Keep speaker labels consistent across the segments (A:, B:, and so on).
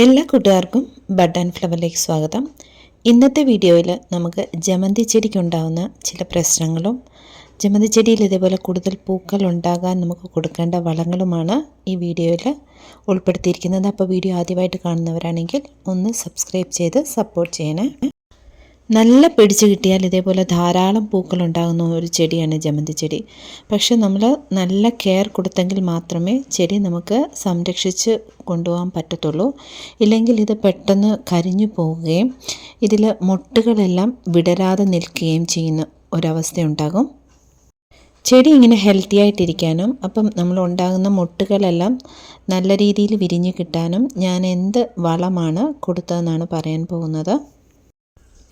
A: എല്ലാ കൂട്ടുകാർക്കും ആൻഡ് ഫ്ലവറിലേക്ക് സ്വാഗതം. ഇന്നത്തെ വീഡിയോയിൽ നമുക്ക് ജമന്തി ചെടിക്കുണ്ടാകുന്ന ചില പ്രശ്നങ്ങളും ജമന്തി ചെടിയിൽ ഇതേപോലെ കൂടുതൽ പൂക്കൾ ഉണ്ടാകാൻ നമുക്ക് കൊടുക്കേണ്ട വളങ്ങളുമാണ് ഈ വീഡിയോയിൽ ഉൾപ്പെടുത്തിയിരിക്കുന്നത്. അപ്പോൾ വീഡിയോ ആദ്യമായിട്ട് കാണുന്നവരാണെങ്കിൽ ഒന്ന് സബ്സ്ക്രൈബ് ചെയ്ത് സപ്പോർട്ട് ചെയ്യണേ. നല്ല പിടിച്ച് കിട്ടിയാൽ ഇതേപോലെ ധാരാളം പൂക്കൾ ഉണ്ടാകുന്ന ഒരു ചെടിയാണ് ജമന്തി ചെടി. പക്ഷെ നമ്മൾ നല്ല കെയർ കൊടുത്തെങ്കിൽ മാത്രമേ ചെടി നമുക്ക് സംരക്ഷിച്ച് കൊണ്ടുപോകാൻ പറ്റത്തുള്ളൂ. ഇല്ലെങ്കിൽ ഇത് പെട്ടെന്ന് കരിഞ്ഞു പോവുകയും ഇതിൽ മൊട്ടുകളെല്ലാം വിടരാതെ നിൽക്കുകയും ചെയ്യുന്ന ഒരവസ്ഥയുണ്ടാകും. ചെടി ഇങ്ങനെ ഹെൽത്തി ആയിട്ടിരിക്കാനും അപ്പം നമ്മൾ ഉണ്ടാകുന്ന മുട്ടുകളെല്ലാം നല്ല രീതിയിൽ വിരിഞ്ഞു കിട്ടാനും ഞാൻ എന്ത് വളമാണ് കൊടുത്തതെന്നാണ് പറയാൻ പോകുന്നത്.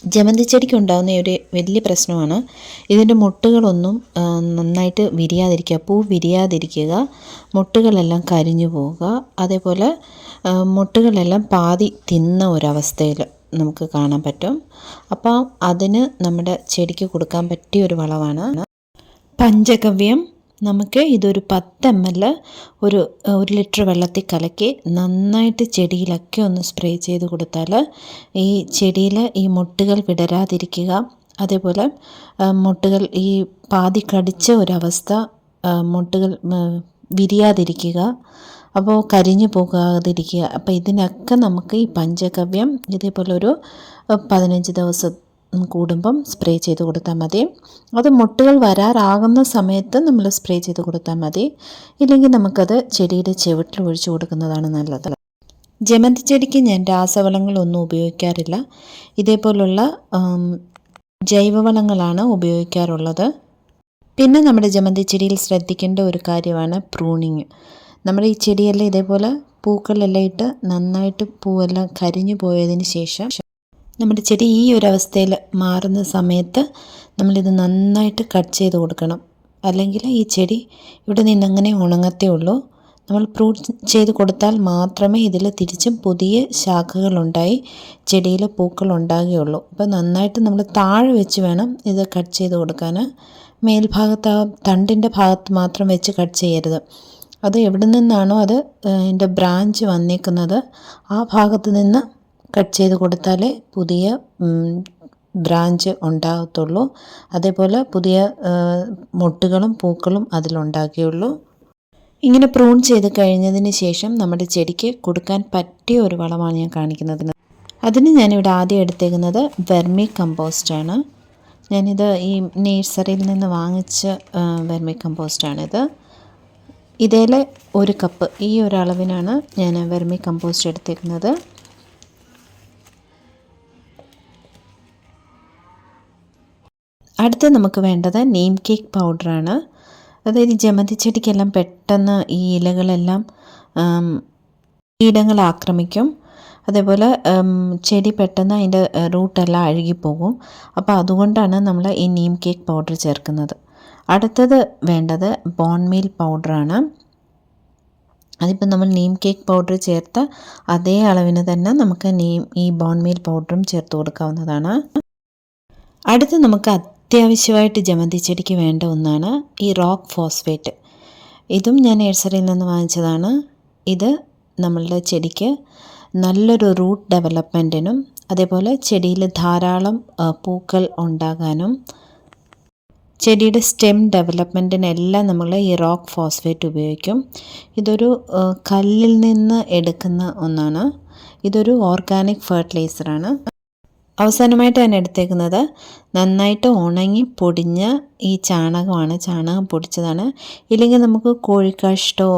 A: ജമന്തി ചെടിക്ക് ഉണ്ടാകുന്ന ഒരു വലിയ പ്രശ്നമാണ്. ഇതിന്റെ മുട്ടുകളൊന്നും നന്നായിട്ട് വിരിയാതിരിക്കുക പൂ വിരിയാതിരിക്കുക മുട്ടുകളെല്ലാം കരിഞ്ഞു പോവുക അതേപോലെ മുട്ടുകളെല്ലാം പാതി തിന്ന ഒരവസ്ഥയിൽ നമുക്ക് കാണാൻ പറ്റും. അപ്പം അതിന് നമ്മുടെ ചെടിക്ക് കൊടുക്കാൻ പറ്റിയ ഒരു വളമാണ് പഞ്ചഗവ്യം. നമുക്ക് ഇതൊരു പത്ത് എം എൽ ഒരു ഒരു ലിറ്റർ വെള്ളത്തിൽ കലക്കി നന്നായിട്ട് ചെടിയിലൊക്കെ ഒന്ന് സ്പ്രേ ചെയ്ത് കൊടുത്താൽ ഈ ചെടിയിൽ ഈ മുട്ടുകൾ വിടരാതിരിക്കുക. അതേപോലെ മുട്ടുകൾ ഈ പാതി കടിച്ച ഒരവസ്ഥ മുട്ടുകൾ വിരിയാതിരിക്കുക. അപ്പോൾ കരിഞ്ഞു പോകാതിരിക്കുക. അപ്പോൾ ഇതിനൊക്കെ നമുക്ക് ഈ പഞ്ചഗവ്യം ഇതേപോലെ ഒരു പതിനഞ്ച് ദിവസം കൂടുമ്പം സ്പ്രേ ചെയ്ത് കൊടുത്താൽ മതി. അത് മുട്ടുകൾ വരാറാകുന്ന സമയത്ത് നമ്മൾ സ്പ്രേ ചെയ്ത് കൊടുത്താൽ മതി. ഇല്ലെങ്കിൽ നമുക്കത് ചെടിയുടെ ചുവട്ടിൽ ഒഴിച്ചു കൊടുക്കുന്നതാണ് നല്ലത്. ജമന്തി ചെടിക്ക് ഞാൻ രാസവളങ്ങളൊന്നും ഉപയോഗിക്കാറില്ല. ഇതേപോലുള്ള ജൈവവളങ്ങളാണ് ഉപയോഗിക്കാറുള്ളത്. പിന്നെ നമ്മുടെ ജമന്തി ചെടിയിൽ ശ്രദ്ധിക്കേണ്ട ഒരു കാര്യമാണ് പ്രൂണിങ്. നമ്മുടെ ഈ ചെടിയെല്ലാം ഇതേപോലെ പൂക്കളെല്ലാം ഇട്ട് നന്നായിട്ട് പൂവെല്ലാം കരിഞ്ഞു പോയതിന് ശേഷം നമ്മുടെ ചെടി ഈ ഒരു അവസ്ഥയിൽ മാറുന്ന സമയത്ത് നമ്മളിത് നന്നായിട്ട് കട്ട് ചെയ്ത് കൊടുക്കണം. അല്ലെങ്കിൽ ഈ ചെടി ഇവിടെ നിന്ന് അങ്ങനെ ഉണങ്ങത്തേ ഉള്ളൂ. നമ്മൾ പ്രൂട്ട് ചെയ്ത് കൊടുത്താൽ മാത്രമേ ഇതിൽ തിരിച്ചും പുതിയ ശാഖകളുണ്ടായി ചെടിയിൽ പൂക്കൾ ഉണ്ടാകുകയുള്ളൂ. അപ്പോൾ നന്നായിട്ട് നമ്മൾ താഴെ വെച്ച് വേണം ഇത് കട്ട് ചെയ്ത് കൊടുക്കാൻ. മേൽഭാഗത്ത് ആ തണ്ടിന്റെ ഭാഗത്ത് മാത്രം വെച്ച് കട്ട് ചെയ്യരുത്. അത് എവിടെ നിന്നാണോ അത് എന്റെ ബ്രാഞ്ച് വന്നേക്കുന്നത് ആ ഭാഗത്ത് നിന്ന് കട്ട് ചെയ്ത് കൊടുത്താലേ പുതിയ ബ്രാഞ്ച് ഉണ്ടാകത്തുള്ളൂ. അതേപോലെ പുതിയ മൊട്ടുകളും പൂക്കളും അതിലുണ്ടാക്കിയുള്ളൂ. ഇങ്ങനെ പ്രൂൺ ചെയ്ത് കഴിഞ്ഞതിന് ശേഷം നമ്മുടെ ചെടിക്ക് കൊടുക്കാൻ പറ്റിയ ഒരു വളമാണ് ഞാൻ കാണിക്കുന്നത്. അതിന് ഞാനിവിടെ ആദ്യം എടുത്തേക്കുന്നത് വെർമി കമ്പോസ്റ്റാണ് ഞാനിത് ഈ നേഴ്സറിയിൽ നിന്ന് വാങ്ങിച്ച വെർമി കമ്പോസ്റ്റാണിത് ഇതേലെ ഒരു കപ്പ് ഈ ഒരു അളവിനാണ് ഞാൻ വെർമി കമ്പോസ്റ്റ് എടുത്തേക്കുന്നത്. അടുത്ത് നമുക്ക് വേണ്ടത് നെയിം കേക്ക് പൗഡറാണ് അതായത് ജമന്തി ചെടിക്കെല്ലാം പെട്ടെന്ന് ഈ ഇലകളെല്ലാം കീടങ്ങൾ ആക്രമിക്കും. അതേപോലെ ചെടി പെട്ടെന്ന് അതിന്റെ റൂട്ടെല്ലാം അഴുകിപ്പോകും. അപ്പോൾ അതുകൊണ്ടാണ് നമ്മൾ ഈ നീം കേക്ക് പൗഡർ ചേർക്കുന്നത്. അടുത്തത് വേണ്ടത് ബോൺമീൽ പൗഡറാണ് അതിപ്പോൾ നമ്മൾ നീം കേക്ക് പൗഡർ ചേർത്ത അതേ അളവിന് തന്നെ നമുക്ക് നീം ഈ ബോൺമീൽ പൗഡറും ചേർത്ത് കൊടുക്കാവുന്നതാണ്. അടുത്ത് നമുക്ക് അത്യാവശ്യമായിട്ട് ജമന്തി ചെടിക്ക് വേണ്ട ഒന്നാണ് ഈ റോക്ക് ഫോസ്ഫേറ്റ്. ഇതും ഞാൻ നേഴ്സറിയിൽ നിന്ന് വാങ്ങിച്ചതാണ്. ഇത് നമ്മളുടെ ചെടിക്ക് നല്ലൊരു റൂട്ട് ഡെവലപ്മെന്റിനും അതേപോലെ ചെടിയിൽ ധാരാളം പൂക്കൾ ഉണ്ടാകാനും ചെടിയുടെ സ്റ്റെം ഡെവലപ്മെന്റിനെല്ലാം നമ്മൾ ഈ റോക്ക് ഫോസ്ഫേറ്റ് ഉപയോഗിക്കും. ഇതൊരു കല്ലിൽ നിന്ന് എടുക്കുന്ന ഒന്നാണ്. ഇതൊരു ഓർഗാനിക് ഫെർട്ടിലൈസറാണ്. അവസാനമായിട്ട് ഞാൻ എടുത്തേക്കുന്നത് നന്നായിട്ട് ഉണങ്ങി പൊടിഞ്ഞ ഈ ചാണകമാണ്. ചാണകം പൊടിച്ചതാണ്. ഇല്ലെങ്കിൽ നമുക്ക് കോഴിക്കാഷ്ടോ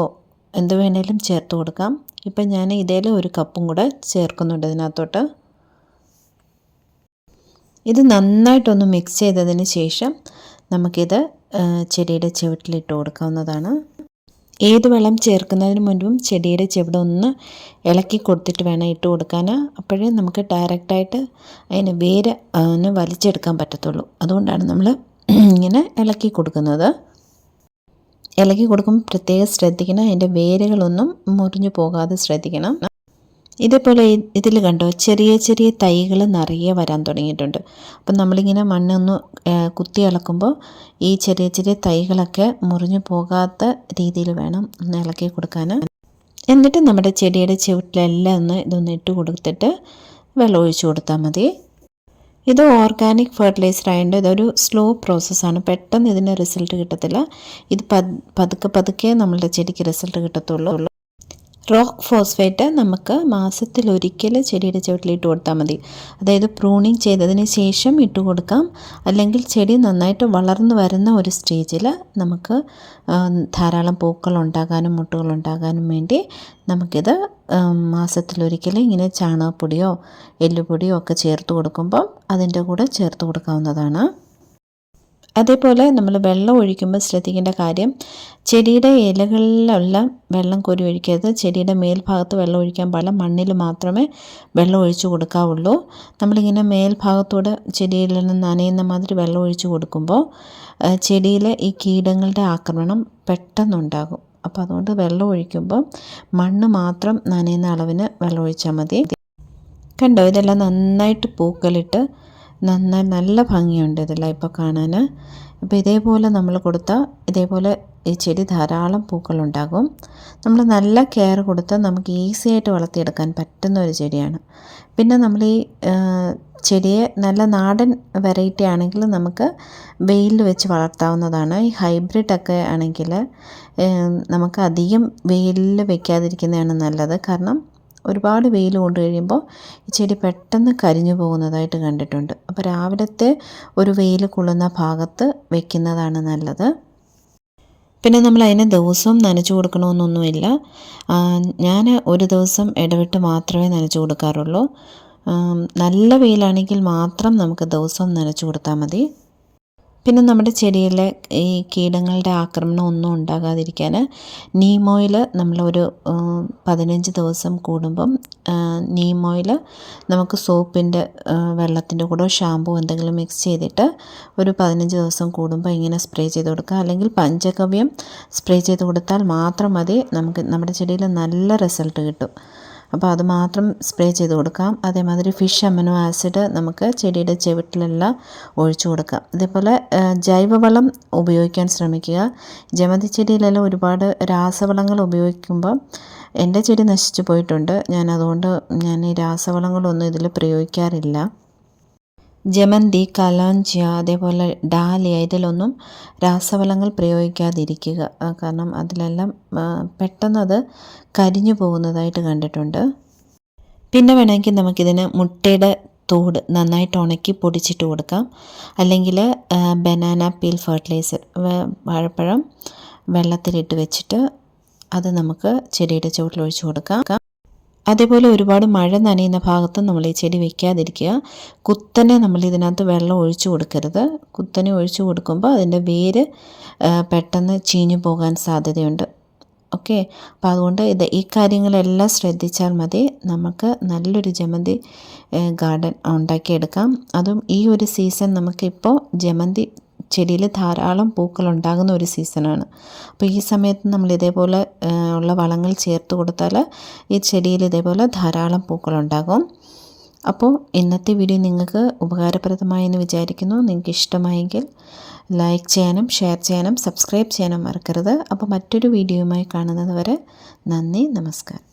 A: എന്ത് വേണേലും ചേർത്ത് കൊടുക്കാം. ഇപ്പം ഞാൻ ഇതേൽ ഒരു കപ്പും കൂടെ ചേർക്കുന്നുണ്ട് ഇതിനകത്തോട്ട്. ഇത് നന്നായിട്ടൊന്ന് മിക്സ് ചെയ്തതിന് ശേഷം നമുക്കിത് ചെടിയുടെ ചുവട്ടിലിട്ട് കൊടുക്കാവുന്നതാണ്. ഏത് വെള്ളം ചേർക്കുന്നതിന് മുൻപും ചെടിയുടെ ചെവിടെ ഒന്ന് ഇളക്കി കൊടുത്തിട്ട് വേണം ഇട്ട് കൊടുക്കാൻ. അപ്പോഴേ നമുക്ക് ഡയറക്റ്റായിട്ട് അതിന് വേര് അതിന് വലിച്ചെടുക്കാൻ പറ്റത്തുള്ളൂ. അതുകൊണ്ടാണ് നമ്മൾ ഇങ്ങനെ ഇളക്കി കൊടുക്കുന്നത്. ഇളക്കി കൊടുക്കുമ്പോൾ പ്രത്യേകം ശ്രദ്ധിക്കണം. അതിന്റെ വേരുകളൊന്നും മുറിഞ്ഞു പോകാതെ ശ്രദ്ധിക്കണം. ഇതേപോലെ ഇതിൽ കണ്ടോ ചെറിയ ചെറിയ തൈകൾ നിറയെ വരാൻ തുടങ്ങിയിട്ടുണ്ട്. അപ്പം നമ്മളിങ്ങനെ മണ്ണൊന്ന് കുത്തി ഇളക്കുമ്പോൾ ഈ ചെറിയ ചെറിയ തൈകളൊക്കെ മുറിഞ്ഞു പോകാത്ത രീതിയിൽ വേണം ഒന്ന് ഇളക്കി കൊടുക്കാൻ എന്നിട്ട് നമ്മുടെ ചെടിയുടെ ചുവട്ടിലെല്ലാം ഒന്ന് ഇതൊന്ന് ഇട്ട് കൊടുത്തിട്ട് വെള്ളം ഒഴിച്ചു കൊടുത്താൽ മതി. ഇത് ഓർഗാനിക് ഫെർട്ടിലൈസർ ആയതുകൊണ്ട് ഇതൊരു സ്ലോ പ്രോസസ്സാണ്. പെട്ടെന്ന് ഇതിന് റിസൾട്ട് കിട്ടത്തില്ല. ഇത് പതുക്കെ പതുക്കെ നമ്മളുടെ ചെടിക്ക് റിസൾട്ട് കിട്ടത്തുള്ളൂ. റോക്ക് ഫോസ്ഫേറ്റ് നമുക്ക് മാസത്തിൽ ഒരിക്കൽ ചെടിയുടെ ചുവട്ടിലിട്ട് കൊടുത്താൽ മതി. അതായത് പ്രൂണിങ് ചെയ്തതിന് ശേഷം ഇട്ട് കൊടുക്കാം. അല്ലെങ്കിൽ ചെടി നന്നായിട്ട് വളർന്നു വരുന്ന ഒരു സ്റ്റേജിൽ നമുക്ക് ധാരാളം പൂക്കൾ ഉണ്ടാകാനും മുട്ടുകൾ ഉണ്ടാകാനും വേണ്ടി നമുക്കിത് മാസത്തിലൊരിക്കൽ ഇങ്ങനെ ചാണകപ്പൊടിയോ എല്ലുപൊടിയോ ഒക്കെ ചേർത്ത് കൊടുക്കുമ്പം അതിന്റെ കൂടെ ചേർത്ത് കൊടുക്കാവുന്നതാണ്. അതേപോലെ നമ്മൾ വെള്ളം ഒഴിക്കുമ്പോൾ ശ്രദ്ധിക്കേണ്ട കാര്യം ചെടിയുടെ ഇലകളിലുള്ള വെള്ളം കോരി ഒഴിക്കരുത്. ചെടിയുടെ മേൽഭാഗത്ത് വെള്ളം ഒഴിക്കാൻ പാടില്ല. മണ്ണിൽ മാത്രമേ വെള്ളം ഒഴിച്ചു കൊടുക്കാവുള്ളൂ. നമ്മളിങ്ങനെ മേൽഭാഗത്തൂടെ ചെടിയിൽ നിന്ന് നനയുന്ന മാതിരി വെള്ളം ഒഴിച്ചു കൊടുക്കുമ്പോൾ ചെടിയിലെ ഈ കീടങ്ങളുടെ ആക്രമണം പെട്ടെന്നുണ്ടാകും. അപ്പോൾ അതുകൊണ്ട് വെള്ളം ഒഴിക്കുമ്പോൾ മണ്ണ് മാത്രം നനയുന്ന അളവിന് വെള്ളം ഒഴിച്ചാൽ മതി. കണ്ടോ? ഇതെല്ലാം നന്നായിട്ട് പൂക്കളിട്ട് നന്നായി നല്ല ഭംഗിയുണ്ട് ഇതെല്ലാം ഇപ്പോൾ കാണാൻ അപ്പോൾ ഇതേപോലെ നമ്മൾ കൊടുത്ത ഇതേപോലെ ഈ ചെടി ധാരാളം പൂക്കളുണ്ടാകും. നമ്മൾ നല്ല കെയർ കൊടുത്താൽ നമുക്ക് ഈസി ആയിട്ട് വളർത്തിയെടുക്കാൻ പറ്റുന്ന ഒരു ചെടിയാണ്. പിന്നെ നമ്മൾ ഈ ചെടിയെ നല്ല നാടൻ വെറൈറ്റി ആണെങ്കിൽ നമുക്ക് വെയിലിൽ വെച്ച് വളർത്താവുന്നതാണ്. ഈ ഹൈബ്രിഡ് ഒക്കെ ആണെങ്കിൽ നമുക്ക് അധികം വെയിലിൽ വെക്കാതിരിക്കുന്നതാണ് നല്ലത്. കാരണം ഒരുപാട് വെയിൽ കൊണ്ട് കഴിയുമ്പോൾ ഈ ചെടി പെട്ടെന്ന് കരിഞ്ഞു പോകുന്നതായിട്ട് കണ്ടിട്ടുണ്ട്. അപ്പോൾ രാവിലത്തെ ഒരു വെയിൽ കൊള്ളുന്ന ഭാഗത്ത് വെക്കുന്നതാണ് നല്ലത്. പിന്നെ നമ്മൾ അതിനെ ദിവസവും നനച്ചു കൊടുക്കണമെന്നൊന്നുമില്ല. ഞാൻ ഒരു ദിവസം ഇടവിട്ട് മാത്രമേ നനച്ചു കൊടുക്കാറുള്ളൂ. നല്ല വെയിലാണെങ്കിൽ മാത്രം നമുക്ക് ദിവസവും നനച്ചു കൊടുത്താൽ മതി. പിന്നെ നമ്മുടെ ചെടിയിലെ ഈ കീടങ്ങളുടെ ആക്രമണം ഒന്നും ഉണ്ടാകാതിരിക്കാൻ നീം ഓയിൽ നമ്മളൊരു പതിനഞ്ച് ദിവസം കൂടുമ്പം ഓയിൽ നമുക്ക് സോപ്പിന്റെ വെള്ളത്തിന്റെ കൂടെ ഷാമ്പൂ എന്തെങ്കിലും മിക്സ് ചെയ്തിട്ട് ഒരു പതിനഞ്ച് ദിവസം കൂടുമ്പോൾ ഇങ്ങനെ സ്പ്രേ ചെയ്ത് കൊടുക്കുക. അല്ലെങ്കിൽ പഞ്ചകവ്യം സ്പ്രേ ചെയ്ത് കൊടുത്താൽ മാത്രം മതി. നമുക്ക് നമ്മുടെ ചെടിയിൽ നല്ല റിസൾട്ട് കിട്ടും. അപ്പോൾ അത് മാത്രം സ്പ്രേ ചെയ്ത് കൊടുക്കാം. അതേമാതിരി ഫിഷ് അമിനോ ആസിഡ് നമുക്ക് ചെടിയുടെ ചെവിട്ടിലെല്ലാം ഒഴിച്ചു കൊടുക്കാം. അതേപോലെ ജൈവവളം ഉപയോഗിക്കാൻ ശ്രമിക്കുക. ജമതി ചെടിയിലെല്ലാം ഒരുപാട് രാസവളങ്ങൾ ഉപയോഗിക്കുമ്പോൾ എന്റെ ചെടി നശിച്ചു പോയിട്ടുണ്ട്. ഞാൻ അതുകൊണ്ട് ഞാൻ ഈ രാസവളങ്ങളൊന്നും ഇതിൽ പ്രയോഗിക്കാറില്ല. ജമന്തി കലാഞ്ചിയ അതേപോലെ ഡാലിയ ഇതിലൊന്നും രാസവളങ്ങൾ പ്രയോഗിക്കാതിരിക്കുക. കാരണം അതിലെല്ലാം പെട്ടെന്ന് അത് കരിഞ്ഞു പോകുന്നതായിട്ട് കണ്ടിട്ടുണ്ട്. പിന്നെ വേണമെങ്കിൽ നമുക്കിതിന് മുട്ടയുടെ തോട് നന്നായിട്ട് ഉണക്കി പൊടിച്ചിട്ട് കൊടുക്കാം. അല്ലെങ്കിൽ ബനാന പീൽ ഫെർട്ടിലൈസർ വാഴപ്പഴം വെള്ളത്തിലിട്ട് വെച്ചിട്ട് അത് നമുക്ക് ചെടിയുടെ ചുവട്ടിൽ ഒഴിച്ചു കൊടുക്കാം. അതേപോലെ ഒരുപാട് മഴ നനയുന്ന ഭാഗത്ത് നമ്മൾ ഈ ചെടി വെക്കാതിരിക്കുക. കുത്തനെ നമ്മൾ ഇതിനകത്ത് വെള്ളം ഒഴിച്ചു കൊടുക്കരുത്. കുത്തനെ ഒഴിച്ചു കൊടുക്കുമ്പോൾ അതിന്റെ വേര് പെട്ടെന്ന് ചീഞ്ഞു പോകാൻ സാധ്യതയുണ്ട്. ഓക്കെ? അപ്പോൾ അതുകൊണ്ട് ഇത് ഈ കാര്യങ്ങളെല്ലാം ശ്രദ്ധിച്ചാൽ മതി. നമുക്ക് നല്ലൊരു ജമന്തി ഗാർഡൻ ഉണ്ടാക്കിയെടുക്കാം. അതും ഈ ഒരു സീസൺ നമുക്കിപ്പോൾ ജമന്തി ചെടിയിൽ ധാരാളം പൂക്കൾ ഉണ്ടാകുന്ന ഒരു സീസണാണ്. അപ്പോൾ ഈ സമയത്ത് നമ്മൾ ഇതേപോലെ ഉള്ള വളങ്ങൾ ചേർത്ത് കൊടുത്താൽ ഈ ചെടിയിൽ ഇതേപോലെ ധാരാളം പൂക്കൾ ഉണ്ടാകും. അപ്പോൾ ഇന്നത്തെ വീഡിയോ നിങ്ങൾക്ക് ഉപകാരപ്രദമായെന്ന് വിചാരിക്കുന്നു. നിങ്ങൾക്ക് ഇഷ്ടമായെങ്കിൽ ലൈക്ക് ചെയ്യാനും ഷെയർ ചെയ്യാനും സബ്സ്ക്രൈബ് ചെയ്യാനും മറക്കരുത്. അപ്പോൾ മറ്റൊരു വീഡിയോയുമായി കാണുന്നത് വരെ നന്ദി നമസ്കാരം.